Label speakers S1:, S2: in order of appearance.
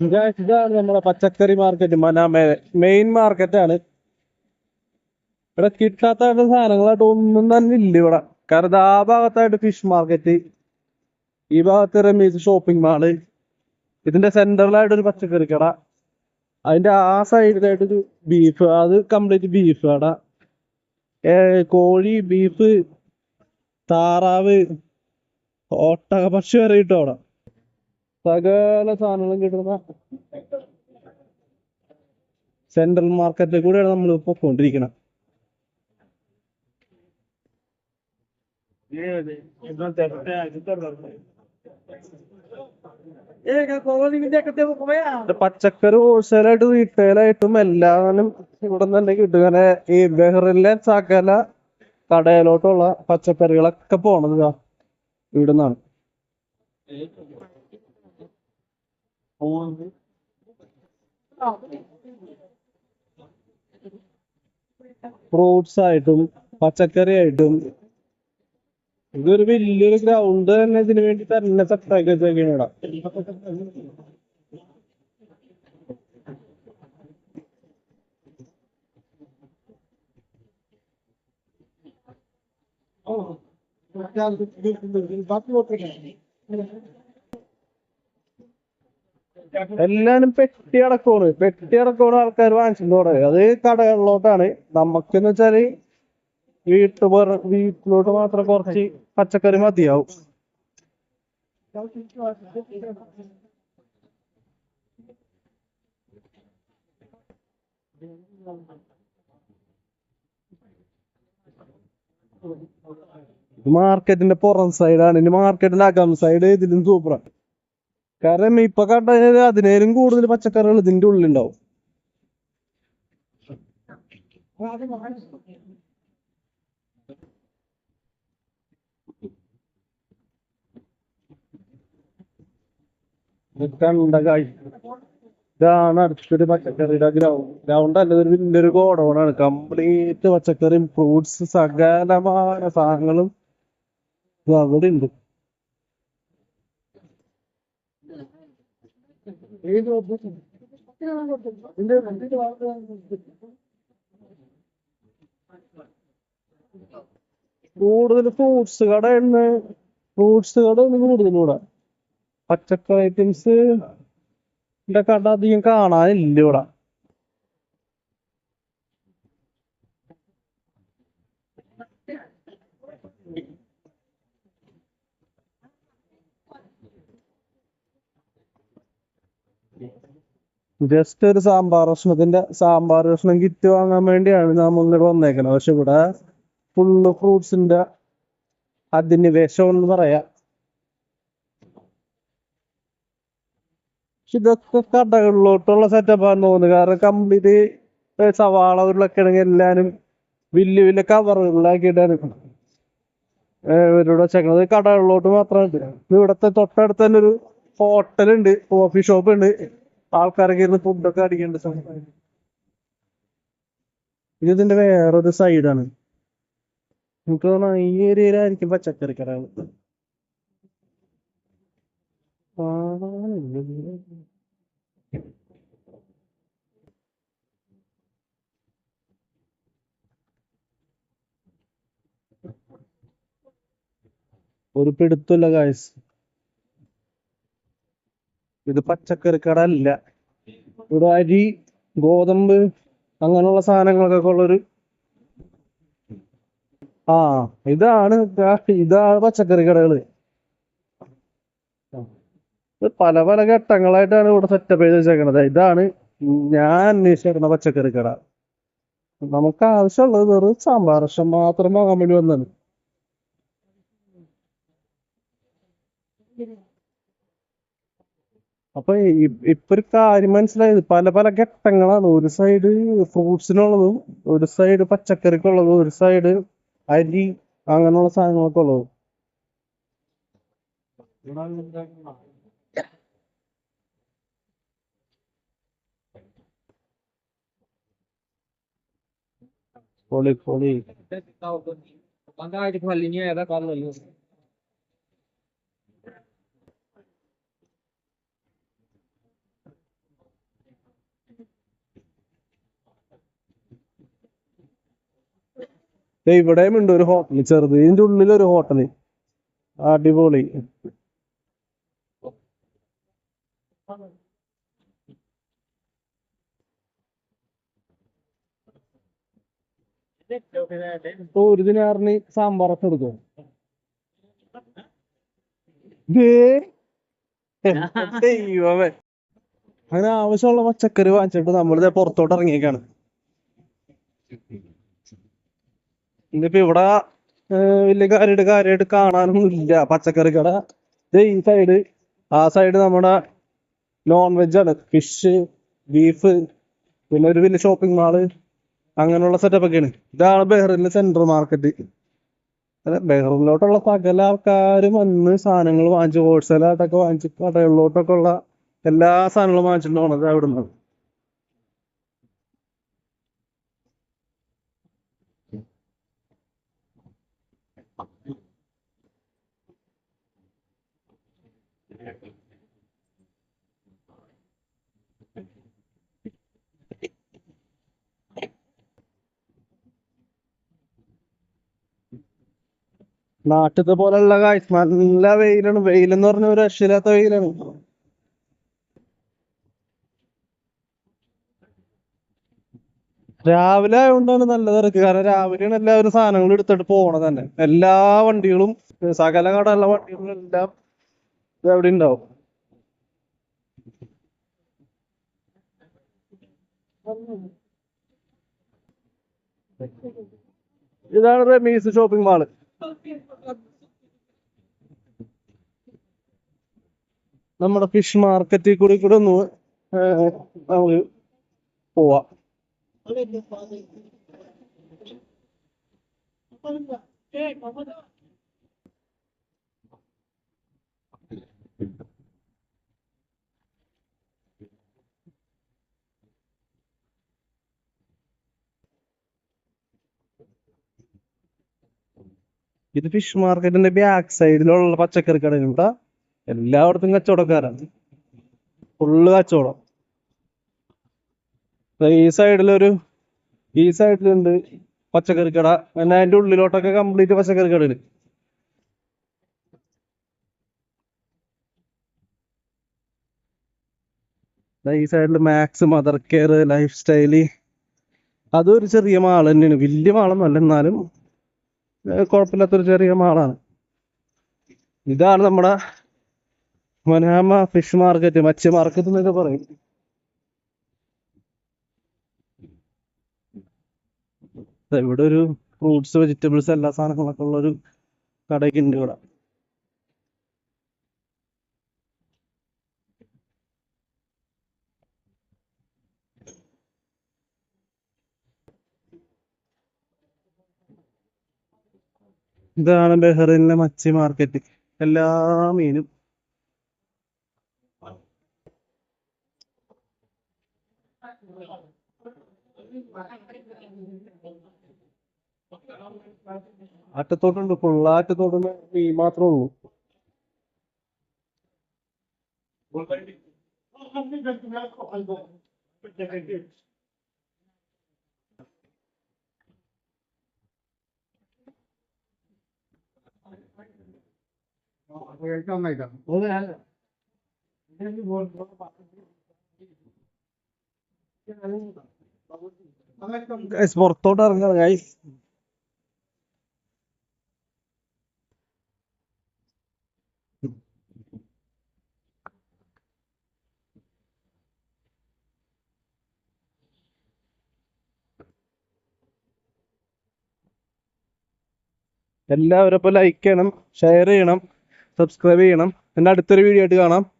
S1: Guys, ഇതാണ് നമ്മുടെ പച്ചക്കറി മാർക്കറ്റ് മന മെയിൻ മാർക്കറ്റ് ആണ്. ഇവിടെ കിട്ടാത്ത സാധനങ്ങളായിട്ട് ഒന്നും തന്നെ ഇല്ല ഇവിടെ. കാരണം ആ ഭാഗത്തായിട്ട് ഫിഷ് മാർക്കറ്റ് ഈ ഭാഗത്ത് റമീസ് ഷോപ്പിംഗ് മാൾ ഇതിന്റെ സെന്ററിലായിട്ട് ഒരു പച്ചക്കറി കട. അതിന്റെ ആ സൈഡിലായിട്ട് ഒരു ബീഫ് അത് കംപ്ലീറ്റ് ബീഫ് കട. കോഴി ബീഫ് താറാവ് ഒട്ടക പക്ഷി വരെ കിട്ടും അവിടെ സകല സാധനങ്ങളും കിട്ടുന്ന സെൻട്രൽ മാർക്കറ്റിൽ കൂടെയാണ് നമ്മൾ ഇപ്പൊ കൊണ്ടിരിക്കണം പച്ചക്കറി ഹോൾസെയിലായിട്ടും റീറ്റെയിലായിട്ടും എല്ലാവരും ഇവിടെ തന്നെ കിട്ടും. കാരണം ഈ ബഹ്റിലെ സകല കടയിലോട്ടുള്ള പച്ചക്കറികളൊക്കെ പോണത് ഇവിടുന്നാണ്. ഫ്രൂട്ട്സ് ആയിട്ടും പച്ചക്കറി ആയിട്ടും ഇതൊരു വലിയൊരു ഗ്രൗണ്ട് തന്നെ ഇതിനു വേണ്ടി തന്നെ സെറ്റാക്കി വെച്ചേക്കാണ് ഇവിടെ എല്ലാരും പെട്ടി അടക്കമാണ്. പെട്ടി അടക്കമാണ് ആൾക്കാർ തുടങ്ങി അത് കടകളിലോട്ടാണ്. നമുക്കെന്ന് വെച്ചാൽ വീട്ടു വീട്ടിലോട്ട് മാത്രം കുറച്ച് പച്ചക്കറി മതിയാവും. മാർക്കറ്റിന്റെ പുറം സൈഡാണ് ഇനി മാർക്കറ്റിന്റെ അകം സൈഡ് ഇതിലും സൂപ്പറാണ് കാരണം ഇപ്പൊ കണ്ടതിന് അതിനേലും കൂടുതൽ പച്ചക്കറികൾ ഇതിന്റെ ഉള്ളിലുണ്ടാവും. ഉണ്ടാവും കണ്ട ഇതാണ് അടുത്തൊരു പച്ചക്കറിയുടെ ഗ്രൗണ്ട് ഗ്രൗണ്ട് അല്ല ഒരു വലിയൊരു ഗോഡൗണാണ് കംപ്ലീറ്റ് പച്ചക്കറിയും ഫ്രൂട്ട്സ് സകലമായ സാധനങ്ങളും അവിടെ ഉണ്ട് കൂടുതൽ ഫ്രൂട്ട്സ് കട എണ്ണ ഫ്രൂട്ട്സ് കട ഒന്ന് കൂടുതൽ ഇവിടെ. പച്ചക്കറി ഐറ്റംസ് കട അധികം കാണാനില്ല ഇവിടെ. ജസ്റ്റ് ഒരു സാമ്പാർ കഷ്ണത്തിന്റെ സാമ്പാർ കഷ്ണം കിറ്റ് വാങ്ങാൻ വേണ്ടിയാണ് നാം മുന്നോട്ട് വന്നേക്കണത്. പക്ഷെ ഇവിടെ ഫുള്ള് ഫ്രൂട്ട്സിന്റെ അധിനിവേശം എന്ന് പറയാം. ഇതൊക്കെ കടകളിലോട്ടുള്ള സെറ്റപ്പാന്ന് തോന്നുന്നു. കാരണം കംപ്ലീറ്റ് സവാള ഉരുളക്കിഴങ്ങ് എല്ലാരും വലിയ വലിയ കവറുകളിലാക്കിയിട്ടാണ് ഇവരോട് വെച്ചേക്കണത് കടകളിലോട്ട് മാത്രമായിട്ട് ഇവിടത്തെ തൊട്ടടുത്ത് തന്നെ ഒരു ഹോട്ടൽ ഉണ്ട് കോഫി ഷോപ്പ് ഉണ്ട്. ആൾക്കാരൊക്കെ ഇരുന്ന് ഫുഡൊക്കെ അടിക്കേണ്ട സമയം. ഇത് ഇതിന്റെ വേറൊരു സൈഡാണ് എനിക്ക് തോന്നുന്നു ഈ ഏരിയയിലായിരിക്കും പച്ചക്കറി കടകൾ ഒരു പിടുത്തുള്ള കായ്സ് ഇത് പച്ചക്കറി കട അല്ല ഇവിടെ അരി ഗോതമ്പ് അങ്ങനെയുള്ള സാധനങ്ങളൊക്കെ ഉള്ളൊരു ആ ഇതാണ് ഇതാണ് പച്ചക്കറി കടകൾ പല പല ഘട്ടങ്ങളായിട്ടാണ് ഇവിടെ സെറ്റപ്പ് ചെയ്ത് വെച്ചേക്കണത്. ഇതാണ് ഞാൻ അന്വേഷിച്ചിരുന്ന പച്ചക്കറി കട നമുക്ക് ആവശ്യമുള്ളത് വെറും സാമ്പാർ വർഷം മാത്രം വാങ്ങാൻ വേണ്ടി വന്നതാണ്. അപ്പൊ ഇ- ഇപ്പൊ ഒരു കാര്യം മനസ്സിലായത്? പല പല ഘട്ടങ്ങളാണ്. ഒരു സൈഡ് ഫ്രൂട്ട്സിനുള്ളതും ഒരു സൈഡ് പച്ചക്കറിക്കുള്ളതും ഒരു സൈഡ് അരി അങ്ങനെയുള്ള സാധനങ്ങളൊക്കെ ഉള്ളത്. പൊളി പൊളി.
S2: Magkakit mahal niya, era
S1: ഇവിടെയും ഉണ്ട് ഒരു ഹോട്ടൽ ചെറുത് ഉള്ളിൽ ഒരു ഹോട്ടൽ അടിപൊളി ഒരു ദിനാറിന് സാമ്പാറൊക്കെ എടുക്കും ദൈവമേ. അങ്ങനെ ആവശ്യമുള്ള പച്ചക്കറി വാങ്ങിച്ചിട്ട് നമ്മളിത് പുറത്തോട്ട് ഇറങ്ങിയേക്കാണ്. ഇന്നിപ്പോ ഇവിടെ വലിയ കാര്യമായിട്ട് കാര്യമായിട്ട് കാണാനൊന്നും ഇല്ല പച്ചക്കറി കട ഈ സൈഡ് ആ സൈഡ് നമ്മുടെ നോൺ വെജ് ആണ്. ഫിഷ് ബീഫ് പിന്നെ ഒരു വലിയ ഷോപ്പിംഗ് മാൾ അങ്ങനെയുള്ള സെറ്റപ്പ് ഒക്കെയാണ്. ഇതാണ് ബെഹ്റിനിലെ സെൻട്രൽ മാർക്കറ്റ് അല്ല ബെഹ്റിനിലോട്ടുള്ള സകല ആൾക്കാരും വന്ന് സാധനങ്ങൾ വാങ്ങിച്ച് ഹോൾസെയിലായിട്ടൊക്കെ വാങ്ങിച്ച് കടകളിലോട്ടൊക്കെ ഉള്ള എല്ലാ സാധനങ്ങളും വാങ്ങിച്ചിട്ട് പോണത് അവിടെ നിന്ന് നാട്ടിലത്തെ പോലെയുള്ള കാഴ്ച നല്ല വെയിലാണ്. വെയിലെന്ന് പറഞ്ഞ ഒരു രക്ഷയില്ലാത്ത വെയിലാണ്. രാവിലെ ആയതുകൊണ്ടാണ് നല്ല തിരക്ക് കാരണം രാവിലെയാണ് എല്ലാവരും സാധനങ്ങൾ എടുത്തിട്ട് പോകണത് തന്നെ. എല്ലാ വണ്ടികളും സകല കടയുള്ള വണ്ടികളും എല്ലാം അവിടെ ഉണ്ടാവും. ഇതാണ് റമീസ് ഷോപ്പിംഗ് മാൾ നമ്മുടെ ഫിഷ് മാർക്കറ്റിൽ കൂടി കൂടെ ഒന്ന് നമുക്ക് പോവാം. ഇത് ഫിഷ് മാർക്കറ്റിന്റെ ബാക്ക് സൈഡിലുള്ള പച്ചക്കറി കടയാണ് ഇവിടെ. എല്ലായിടത്തും കച്ചവടക്കാരാണ്. ഫുള്ള് കച്ചവടം. ഈ സൈഡിലൊരു ഈ സൈഡിലുണ്ട് പച്ചക്കറി കട. പിന്നെ അതിന്റെ ഉള്ളിലോട്ടൊക്കെ കംപ്ലീറ്റ് പച്ചക്കറി കടയിൽ ഈ സൈഡിൽ Max mother care life style അതൊരു ചെറിയ മാൾ തന്നെയാണ്. വലിയ മാളൊന്നുമല്ല എന്നാലും ഏഹ് കുഴപ്പമില്ലാത്തൊരു ചെറിയ മാളാണ് ഇതാണ് നമ്മുടെ മനോരമ ഫിഷ് മാർക്കറ്റ് മത്സ്യ മാർക്കറ്റ് എന്നൊക്കെ പറയും. ഇവിടെ ഒരു ഫ്രൂട്ട്സ് വെജിറ്റബിൾസ് എല്ലാ സാധനങ്ങളൊക്കെ ഉള്ള ഒരു കടയൊക്കെ ഉണ്ട് ഇവിടെ. ഇതാണ് ബഹ്റൈനിലെ മച്ചി മാർക്കറ്റ് എല്ലാ മീനും. ആറ്റത്തോട്ടുണ്ട് ഫുൾ ആറ്റത്തോട്ടുണ്ട് മീൻ മാത്രമേ ഉള്ളൂ. Guys, പുറത്തോട്ട് ഇറങ്ങാണ് ഗൈസ് എല്ലാവരും ഇപ്പൊ ലൈക്ക് ചെയ്യണം ഷെയർ ചെയ്യണം. സബ്സ്ക്രൈബ് ചെയ്യണം. എന്റെ അടുത്തൊരു വീഡിയോ ആയിട്ട് കാണാം.